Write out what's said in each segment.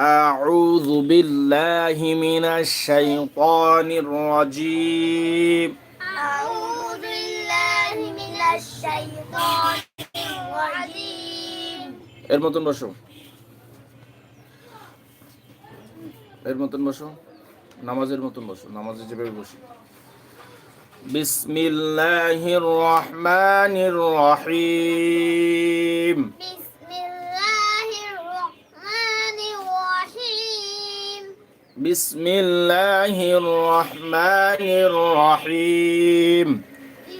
أعوذ بالله من الشيطان الرجيم أعوذ بالله من الشيطان الرجيم এর মতন বসো এর মতন বসো নামাজের মতন বসো নামাজে যেভাবে বসি বিসমিল্লাহির রহমানির রহিম بسم বিসমিল্লাহির রহমানির রহিম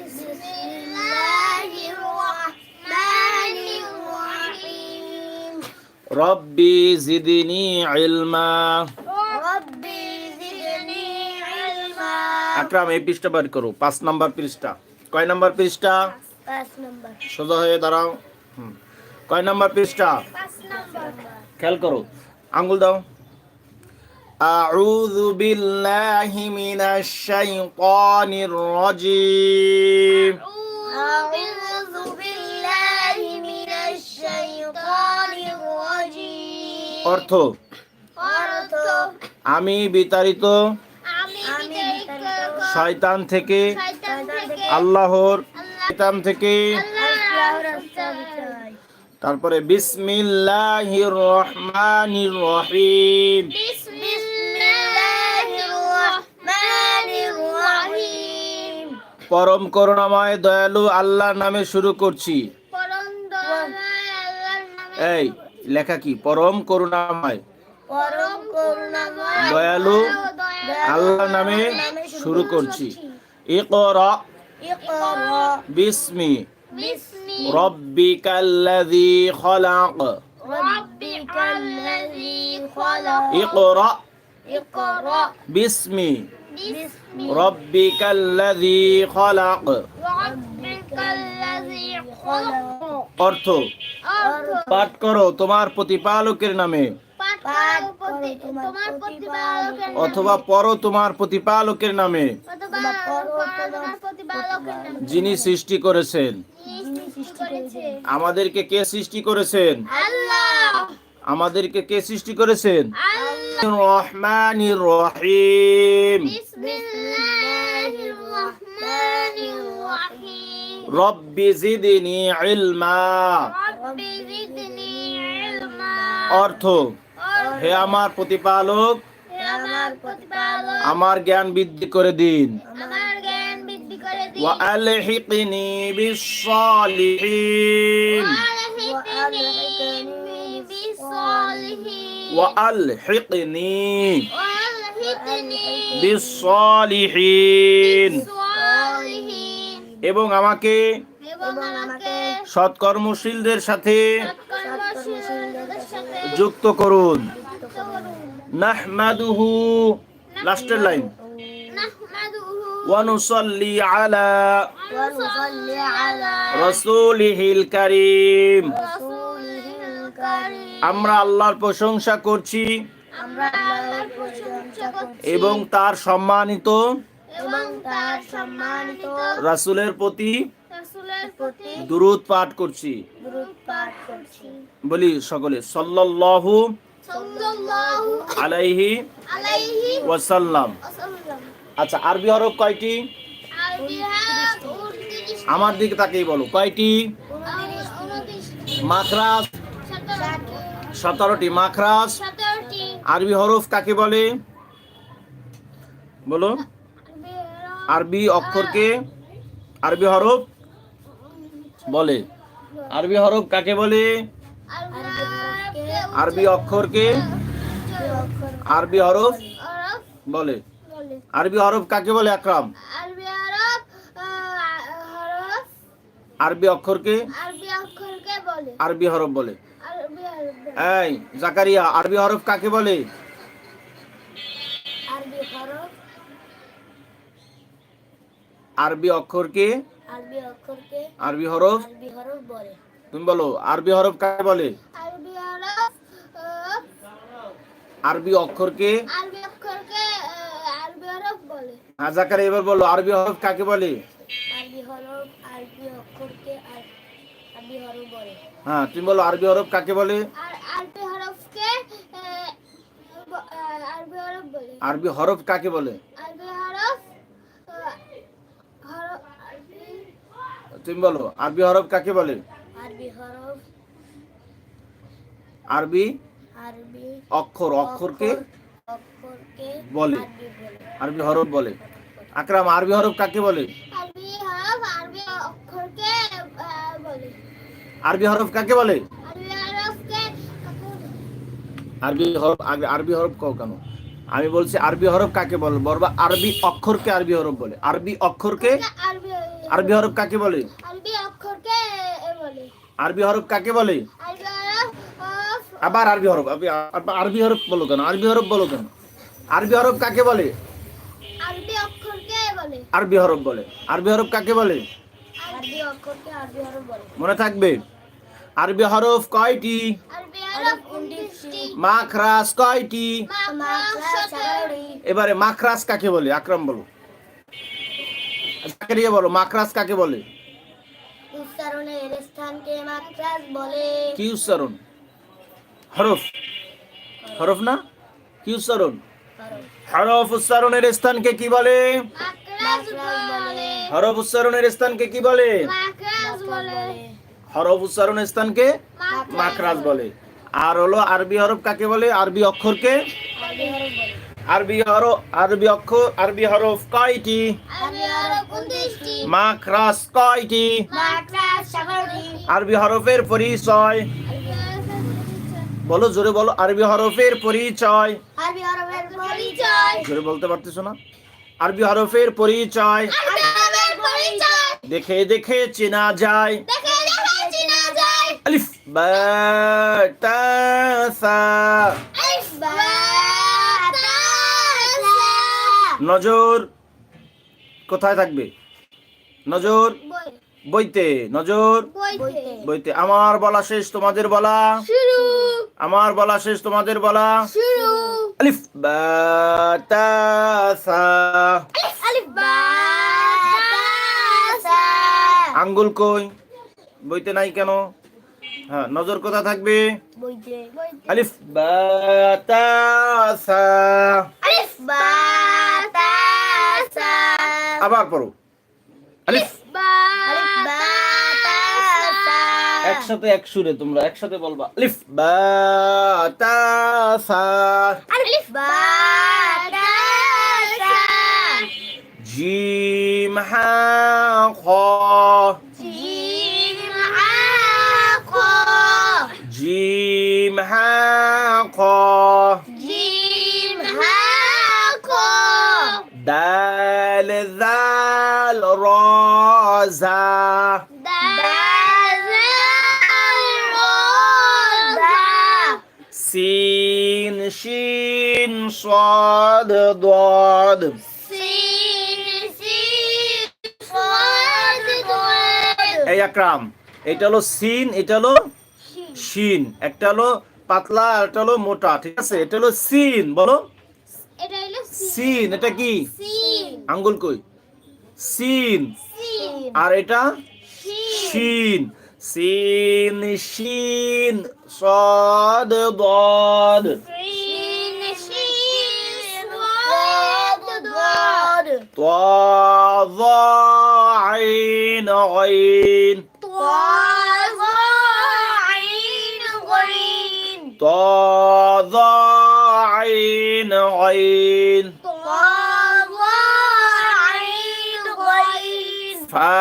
بسم الله الرحمن الرحيم রব্বি জিদনি ইলমা ربي زدني علما আকরাম এই পৃষ্ঠা বার করো পাঁচ নাম্বার পৃষ্ঠা কয় নাম্বার পৃষ্ঠা পাঁচ নম্বর সোজা হয়ে দাঁড়াও হুম। কয় নাম্বার পৃষ্ঠা পাঁচ নম্বর খেয়াল করো আঙ্গুল দাও أعوذ بالله من الشيطان الرجيم أعوذ بالله من الشيطان الرجيم অর্থ অর্থ আমি বিতাড়িত আমি বিতাড়িত শয়তান থেকে শয়তান থেকে আল্লাহর শয়তান থেকে আল্লাহর রাস্তায় তারপরে বিসমিল্লাহির রহমানির রহিম পরম করুণাময় দয়ালু আল্লাহর নামে শুরু করছি। এই লেখা কি? পরম করুণাময়। দয়ালু আল্লাহর নামে শুরু করছি। ইকরা। বিসমি। রব্বিকাল্লাযী খলাক। রাব্বিকাল্লাযী খালাক। ইকরা। ইকরা। বিসমি। খলাক রাব্বিকাল্লাযী খালাক অর্থ? অর্থ? পাঠ করো তোমার প্রতিপালকের নামে। পাঠ করো তোমার প্রতিপালকের নামে। অথবা পড়ো তোমার প্রতিপালকের নামে। অথবা পড়ো তোমার প্রতিপালকের নামে। যিনি সৃষ্টি করেছেন। আমাদেরকে কে সৃষ্টি করেছেন? আমাদেরকে কে সৃষ্টি করেছেন? আল্লাহ। রহমানির রহিম বিসমিল্লাহির রহমানির রহিম রব্বি জিদনি ইলমা রব্বি জিদনি ইলমা অর্থ হে আমার প্রতিপালক হে আমার প্রতিপালক আমার জ্ঞান বৃদ্ধি করে দিন আমার জ্ঞান বৃদ্ধি করে দিন وألحقني بالصالحين وألحقني بالصالحين وألحقني وألحقني بالصالحين بالصالحين এবং আমাকে এবং আমাকে সৎকর্মশীলদের সাথে সৎকর্মশীলদের সাথে যুক্ত করুন যুক্ত করুন নাহমাদুহু লাস্টের লাইন نحمده ওয়ানুসাল্লি আলা ونصلي على রাসূলিহিল কারীম رسوله الكريم আমরা আল্লাহর প্রশংসা করছি এবং তার সম্মানিত রাসূলের প্রতি দুরূদ পাঠ করছি। বলি সকলে সাল্লাল্লাহু আলাইহি ওয়াসাল্লাম। আচ্ছা আরবি হরফ কয়টি? আর বিহার 29 আমার দিকে তাকেই বলো কয়টি? 29 মাখরাজ সতেরোটি মাখরাজ। 17টি আরবি হরফ কাকে বলে? বলো। আরবি অক্ষরকে আরবি হরফ বলে। আরবি হরফ কাকে বলে? আরবি অক্ষরকে আরবি হরফ বলে। আরবি হরফ কাকে বলে আকরাম? আরবি অক্ষরকে আরবি হরফ বলে। এই জাকারিয়া আরবি হরফ কাকে বলে? আরবি হরফ। আরবি অক্ষরকে? আরবি অক্ষরকে আরবি হরফ? আরবি হরফ বলে। তুমি বলো আরবি হরফ কাকে বলে? আরবি হরফ আরবি অক্ষরকে? আরবি অক্ষরকে আহ, আরবি হরফ বলে। হ্যাঁ জাকারিয়া এবার বলো আরবি হরফ কাকে বলে? হ্যাঁ তুমি বলো আরবি হরফ কাকে বলে? আরবি হরফকে আরবি হরফ কাকে বলে? আরবি হরফ আহ, হরফ আরবি। তুমি বলো আরবি হরফ কাকে বলে? আরবি হরফ। আরবি? আরবি। অক্ষর অক্ষরকে অক্ষরকে বলে। বলে। আরবি হরফ বলে। আকরাম আরবি হরফ কাকে বলে আরবি হরফ আরবি অক্ষরকে আহ, বলে আরবি হরফ কাকে বলে আরবি হরফ আরবি হরফ কও কেন আমি বলছি আরবি হরফ কাকে বলে বলবা আরবি অক্ষরকে আরবি হরফ বলে আরবি অক্ষরকে আরবি হরফ কাকে বলে আরবি অক্ষরকে এ বলে আরবি হরফ কাকে বলে আবার আরবি হরফ আরবি আরবি হরফ বলো কেন আরবি হরফ বলো কেন আরবি হরফ কাকে বলে আরবি অক্ষরকে বলে আরবি হরফ বলে আরবি হরফ কাকে বলে মনে থাকবে? আরবি হরফ কয়টি? আরবি মাখরাস কয়টি? এবারে মাখরাস কাকে বলে? আকরাম বলো। জাকারিয়া বলো মাখরাস কাকে বলে? উচ্চারণের স্থানকে মাকড়াস বলে। কি উচ্চারণ? হরফ। হরফ না? কি উচ্চারণ? হরফ। উচ্চারণের স্থানকে কি বলে? মাকড়াস বলে। হরফ উচ্চারণের স্থানকে কি বলে? হরফ উচ্চারণের স্থানকে মাখরাজ বলে। আর হলো আরবি হরফ কাকে বলে? আরবি অক্ষরকে? আরবি হরফ আরবি অক্ষর আরবি হরফ কয়টি? মাখরাজ কয়টি? আরবি হরফের পরিচয়। বলো জোরে বলো আরবি হরফের পরিচয়। জোরে বলতে পারতেছো না? আরবি হরফের পরিচয়। দেখে দেখে চেনা যায়। দেখে দেখে চেনা যায়। আলিফ বা তা সা আলিফ বা তা নজর কোথায় থাকবে? নজর বইতে নজর বইতে। আমার বলা শেষ তোমাদের বলা। শুরু। আমার বলা শেষ তোমাদের বলা। শুরু। আলিফ বা তা সা আলিফ বা আঙ্গুল কই? বইতে নাই কেন? হ্যাঁ নজর কোথা থাকবে? আলিফ বা তা সা আলিফ বা আবার পড়ো। আলিফ। একসাথে এক সুরে তোমরা একসাথে বলবা। আলিফ বা আলিফ বা জিম হা বাজা সিন শিন সদ দদ এই আকরাম এটা হলো সিন এটা হলো শিন। একটা হলো পাতলা আর এটা হলো মোটা ঠিক আছে? এটা হলো সিন বলো। সিন এটা কি? আঙ্গুল কই? সিন। আর এটা শিন সিন শিন صاد ضاد সিন সিন صاد ضاد طا ظا عين غين طاء عين غين طا ظا عين ফা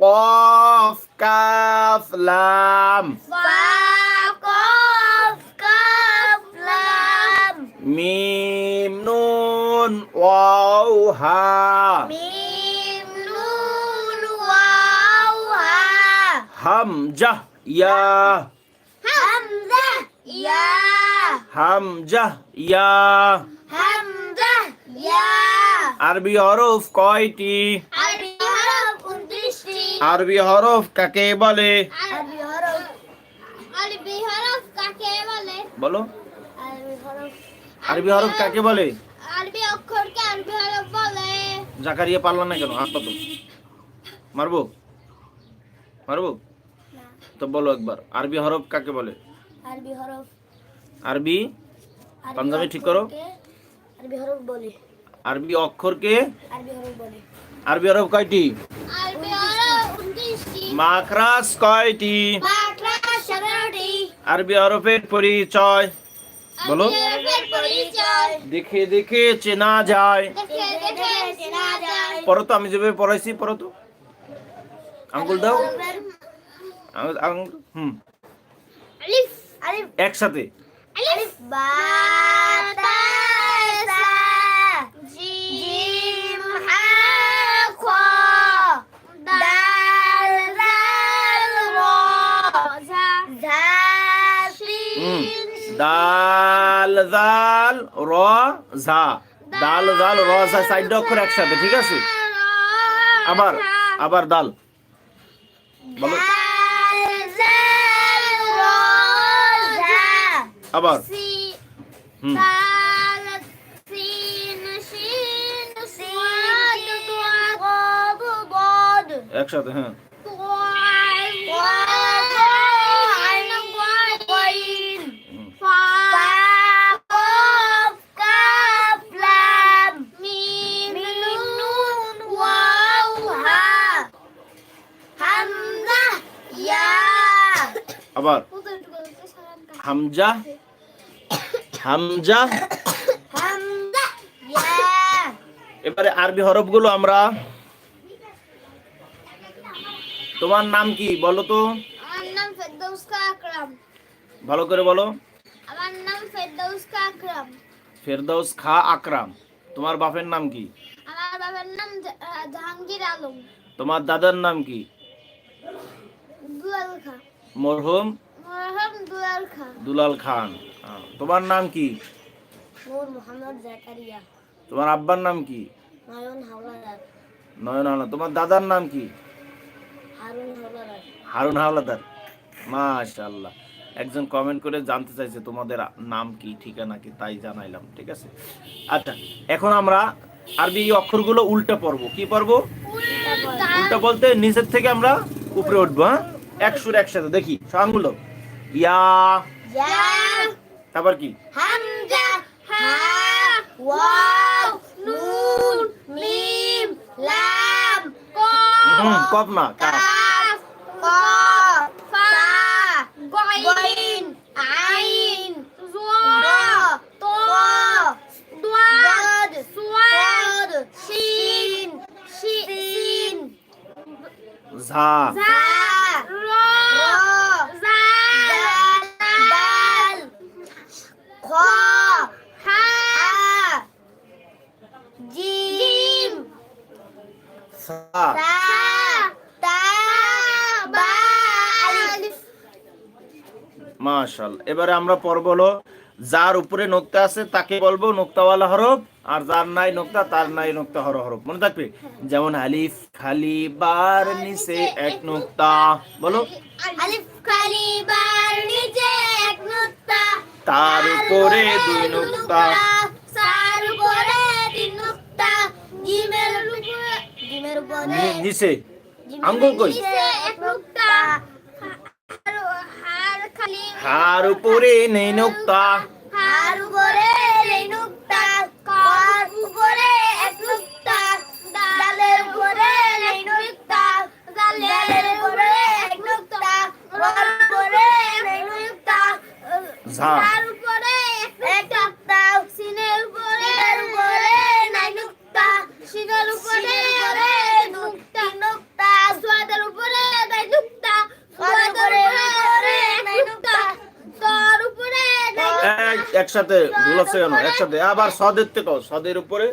কফ কাফ লাম ফা কফ কাফ লাম মিম নুন ওয়াও হা মিম নুন ওয়াও হা হামজা ইয়া হামজা ইয়া হামজা ইয়া হামজা ইয়া আরবি হরফ কয়টি আরবি হরফ কাকে বলে? বলে? আরবি হরফ। কাকে বলে? আরবি অক্ষরকে আরবি হরফ বলে। জাকারিয়া পারলা না কেন? হাত পাতো মারবো? মারবো? তো বলো একবার আরবি হরফ কাকে বলে? আরবি হরফ। আরবি? পাঞ্জাবি ঠিক করো। আরবি হরফ বলে। আরবি অক্ষরকে আরবি হরফ বলে। আরবি হরফ কয়টি? আরবি হরফ মাখরাজ কয়টি? আরবি হরফের পরিচয়। বলো। দেখে দেখে চেনা যায়। পড়ো তো আমি যেভাবে পড়াইছি পড়ো তো। আঙ্গুল দাও। হুম। একসাথে। আলিফ বা দাল দাল র ঝা। দাল দাল র ঝা সাইড অক্ষর একসাথে ঠিক আছে? আবার আবার দাল। বলো। জাল আবার হুম। একসাথে হ্যাঁ। আবার। হামজা। হামজা। এবারে আরবি হরফগুলো আমরা তোমার নাম কি? বলো তো। আমার নাম ফেরদৌস আকরাম। ভালো করে বলো। আমার নাম ফেরদৌস আকরাম। ফেরদৌস খা আকরাম। তোমার বাপের নাম কি? আমার বাবার নাম জাহাঙ্গীর আলম। তোমার দাদার নাম কি? মরহুম? মরহম দুলাল খান। তোমার নাম কি? নূর মোহাম্মদ জাকারিয়া। তোমার আব্বার নাম কি? নয়ন হাওলাদার। নয়ন হাওলা তোমার দাদার নাম কি? হারুন হাওলাদার। মাশাআল্লাহ। একজন কমেন্ট করে জানতে চাইছে তোমাদের নাম কি ঠিকানা কি তাই জানাইলাম ঠিক আছে? আচ্ছা এখন আমরা আরবি এই অক্ষরগুলো উল্টা পড়ব। কি পড়ব। উল্টা বলতে নিচের থেকে আমরা উপরে উঠবো হ্যাঁ? এক সুর একসাথে দেখি সঙ্গুলো ইয়া। তারপর কি? হামজা হা ওয়াও নুন মিম লাম কফ না কাফ কফ ফা আইন যা ত দাদ সুয়াদ শিন শিন ঝা র জা দাল খ হা জিম সা সা তা বা আলিফ মাশাআল্লাহ। এবারে আমরা পড়ব হলো যার উপরে নোক্তা আছে তাকে বলব নোক্তাওয়ালা হরফ আর যার নাই নোক্তা তার নাই নোক্তা হর হরফ। মনে থাকবে? যেমন আলিফ খালি বার নিচে এক নোক্তা। বলো। আলিফ খালি বার নিচে এক নুক্তা। তার উপরে দুই নোক্তা। তার উপরে তিন নুক্তা। জিমের উপরে জিমের উপরে নিচে। আঙ্গুল কই? এক নুক্তা। হার উপরে নেই নোক্তা। হার উপরে নেই নুক্তা। কর উপরে এক নুক্তা? ডালের উপরে নেই নুক্তা। ডালের উপরে এক নুক্তা। উপরে নেই নুক্তা। ঝা। ঝার উপরে এক নুক্তা সিনের উপরে উপরে নাই নুক্তা সিনের উপরে নুক্তা নুক্তা সোয়াদের উপরে নাই নুক্তা সোয়াদের উপরে নাই নুক্তা তোর উপরে নাই এক একসাথে ভুল কেন? একসাথে। আবার সদের থেকে সদের উপরে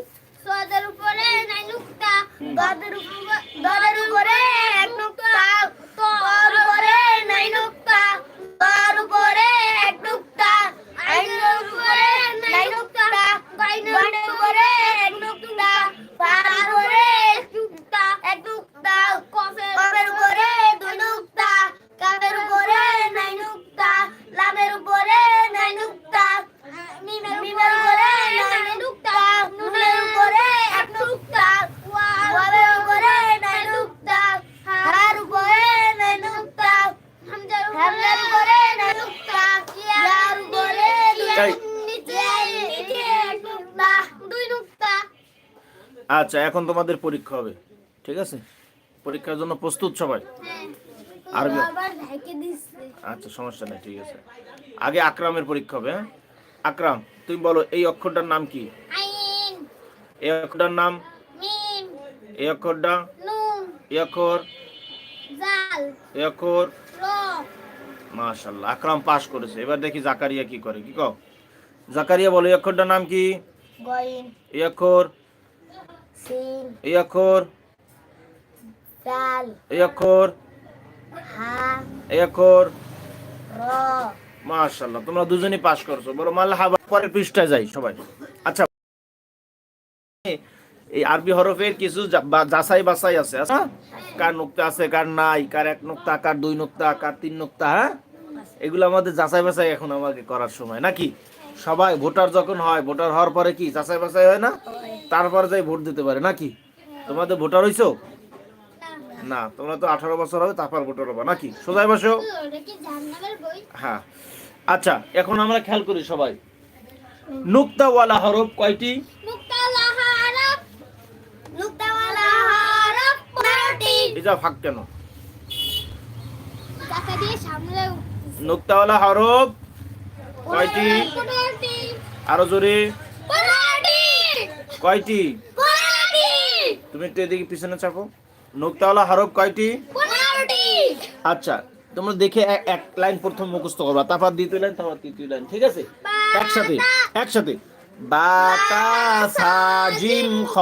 আচ্ছা এখন তোমাদের পরীক্ষা হবে ঠিক আছে? পরীক্ষার জন্য প্রস্তুত সবাই? আরবি দিচ্ছে। আচ্ছা সমস্যা নেই ঠিক আছে। আগে আকরামের পরীক্ষা হবে হ্যাঁ? আকরাম তুমি বলো এই অক্ষরটার নাম কি? এই অক্ষরটার নাম? এই অক্ষরটা? এই অক্ষর? এই অক্ষর? মাশাল্লাহ আকরাম পাস করেছে। এবার দেখি জাকারিয়া কি করে কি কও? জাকারিয়া বলো এই অক্ষরটার নাম কি? এই অক্ষর? সিন এই অক্ষর। জাল এই অক্ষর। হা এই অক্ষর। র। মাশাল্লাহ তোমরা দুজনই পাস করছ। বলো মাল্লাহাবা পরের পৃষ্ঠায় যাই সবাই। আচ্ছা এই আরবি হরফের কিছু যাচাই বাছাই আছে আচ্ছা কার নুক্তা আছে কার নাই কার এক নুক্তা কার দুই নুক্তা কার তিন নুক্তা হ্যাঁ? এগুলো আমাদের যাচাই বাছাই এখন আমাকে করার সময় নাকি? সবাই ভোটার যখন হয়, ভোটার হওয়ার পরে কি যাচাই বাছাই হয় না? তারপরে যাই ভোট দিতে পারে, নাকি? তোমাদের ভোটার হইছো? না, তোমরা তো আঠারো বছর হবে, তারপর ভোটার হবে, নাকি? সোজাই বসো। হ্যাঁ। আচ্ছা এখন আমরা খেয়াল করি সবাই। নুক্তাওয়ালা হরফ কয়টি? এটা ফাঁক কেন? নুক্তাওয়ালা হরফ কয়টি? আরও জোরে। কয়টি? তুমি একটু এদিকে পিছনে চাপো। নুক্তাওয়ালা হরফ কয়টি? আচ্ছা তোমরা দেখে এক- এক লাইন প্রথম মুখস্থ করবা। তারপর দ্বিতীয় লাইন তারপর তৃতীয় লাইন ঠিক আছে? একসাথে একসাথে। বাতাসা জিম খ।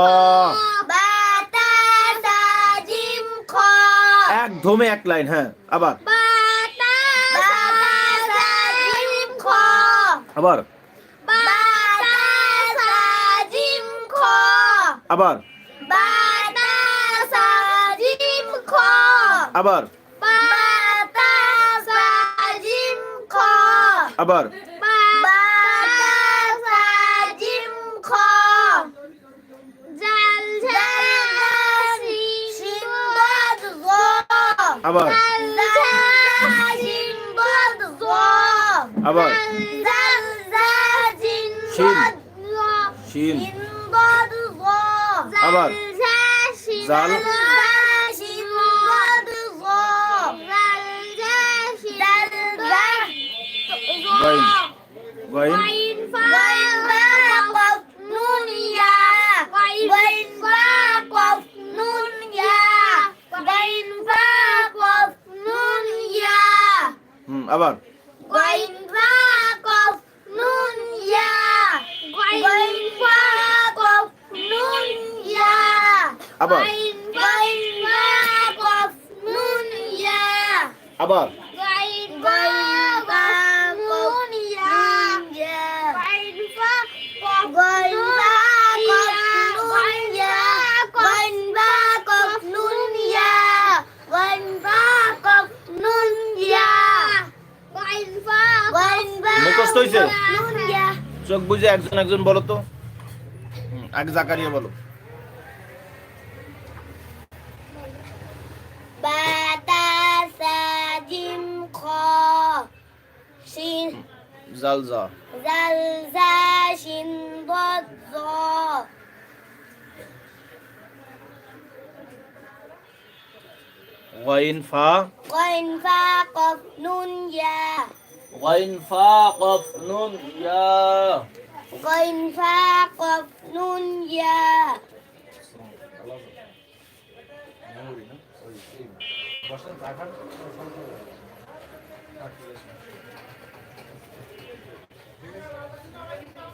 বাতাসা জিম খ। এক ধমে এক লাইন হ্যাঁ আবার। আবার বাতাসা জিম খ আবার বাতাসা জিম খ আবার বাতাসা জিম খ আবার বাতাসা জিম খ জাল জাল সিন বদ গ আবার জাল জিম বদ গ আবার জাল জাল জিম শিন। শিন আবার। জাল জাল। সিন nun ya চোখ বুঝে একজন একজন বলো তো আগে জাকারিয়া বলো Shin জালজা zal za shin bot zo ওয়াইন ফা Qoin Qoin fa qof nun ya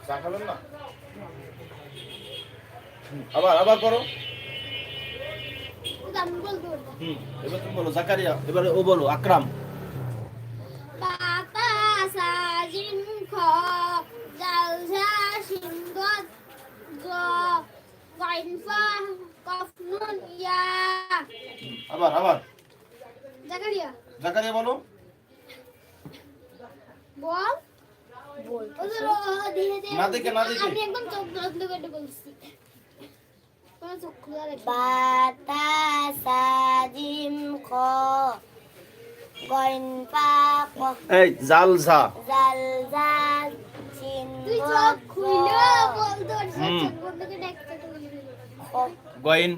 চা খাবেন না? আবার আবার করো। এবার তুমি বলো জাকারিয়া এবারে ও বলো আকরাম। Zal za shin bot zo Qoin fa qof nun আবার আবার। Zakaria জাকারিয়া বলো। বল। বল না দেখে, না দেখে। আমি একদম চোখ বন্ধ করে বলছি। তোমার চোখ খোলা রেখে। খ। গইন পা এই জালজা জাল।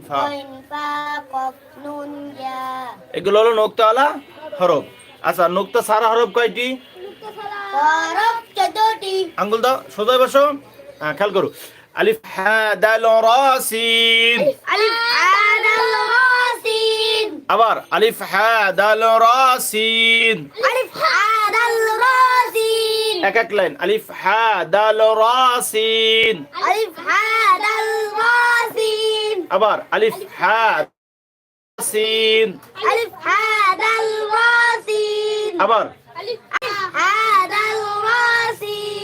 ফা এগুলো হলো নোক্তাওয়ালা হরফ। আচ্ছা নোক্তা সারা হরফ কয়টি? আঙ্গুল দাও সোজায় বসো। হ্যাঁ খেয়াল করো। আলিফ হ্যাঁ দাল রা সিন আলিফ আদাল রাসিন আবার আলিফ হ্যাঁ দাল রা সিন আলিফ আদাল রাসিন এক এক লাইন আলিফ হ্যাঁ দাল রা সিন আলিফ আদাল রাসিন আবার আলিফ হ্যাঁ সিন আলিফ আদাল রাসিন আবার আলিফ আদাল রাসিন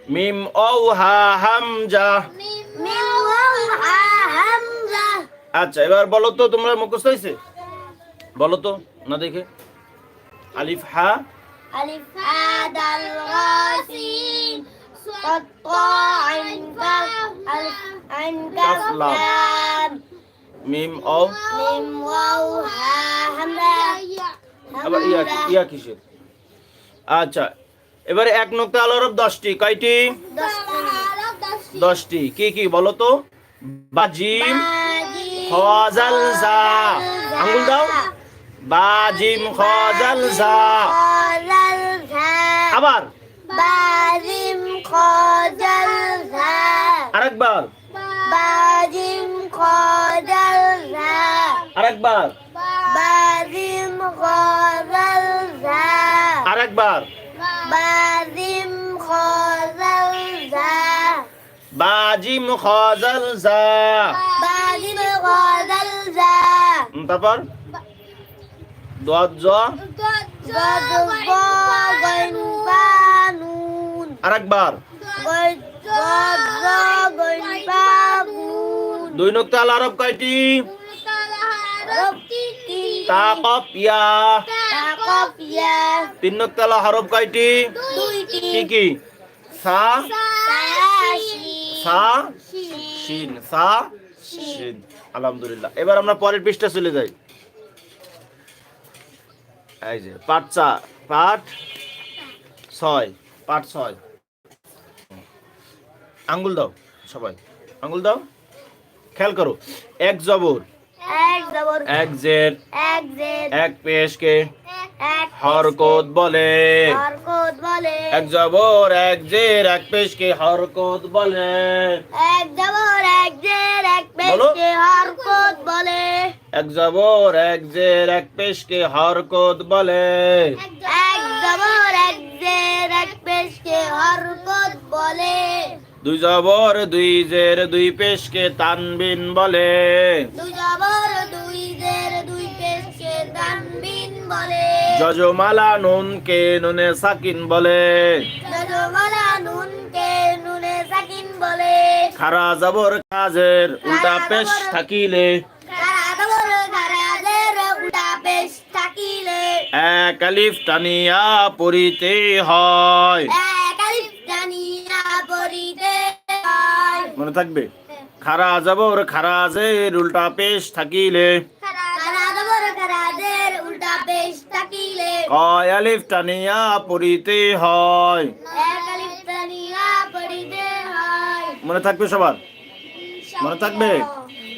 মিম অউ হা হামজা। আচ্ছা এবার বলো তো তোমরা মুখস্থ হয়েছে? বলো তো না দেখে। আলিফ হা। আলিফ হা দাল গাসিন মিম অউ মিম ওয়াও হা হামজা। আবার ইয়া ইয়া আচ্ছা এবারে এক নোক্তা আল হরফ দশটি, কয়টি? দশটি। কি কি, বলো তো? বাজিম খজাল জা আঙ্গুল দাও। বাজিম খজাল জা আবার। বাজিম খজাল ঝা আরেকবার। বাজিম খজাল ঝা আরেকবার। বাজিম খজাল ঝা আরেকবার। বাজিম খজাল ঝা বাজিম খজাল জা। বাজিম খজাল ঝা উম, তারপর? দোয়াত জ গদ গইন বানুন। আরেকবার। গদ গইন দুই নোক্তা আল হরফ কয়টি রপ্তি ইয়া তিন নোক্তা আল হরফ কয়টি? কি কি? সা? সা? শিন। সা? শিন। আলহামদুলিল্লাহ। এবার আমরা পরের পৃষ্ঠা চলে যাই। এই যে পাঠ চা পাঠ ছয় পাঠ ছয়। আঙ্গুল দাও সবাই। আঙ্গুল দাও। খেয়াল করো। এক জবর। এক জবর। এক জের। এক জেদ এক পেশকে। হরকত বলে। হরকত বলে। এক জবর এক জের এক পেশকে হরকত বলে। এক জবর এক জের এক। পেশকে হরকত বলে। এক জবর এক জের এক পেশকে হরকত বলে। এক জবর এক জের এক পেশকে হরকত বলে। দুই জবর দুই জের দুই পেশকে তানবিন বলে। দুই জবর দুই জের দুই পেশকে তানবিন বলে। যজমালা নুন কে নুনে সাকিন বলে। যজমালা নুনকে নুনে সাকিন বলে। খারা জবর কাজের উল্টা পেশ থাকিলে। এক আলিফ টানিয়া হয়। পড়িতে হয়। মনে থাকবে? খারা জবর খারাজের উল্টা পেশ থাকিলে খারা জবর খারা জের উল্টা পেশ থাকিলে কয় আলিফ টানিয়া পড়িতে হয়। মনে থাকবে সবার? মনে থাকবে?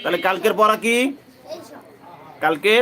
তাহলে কালকের পড়া কি? কালকের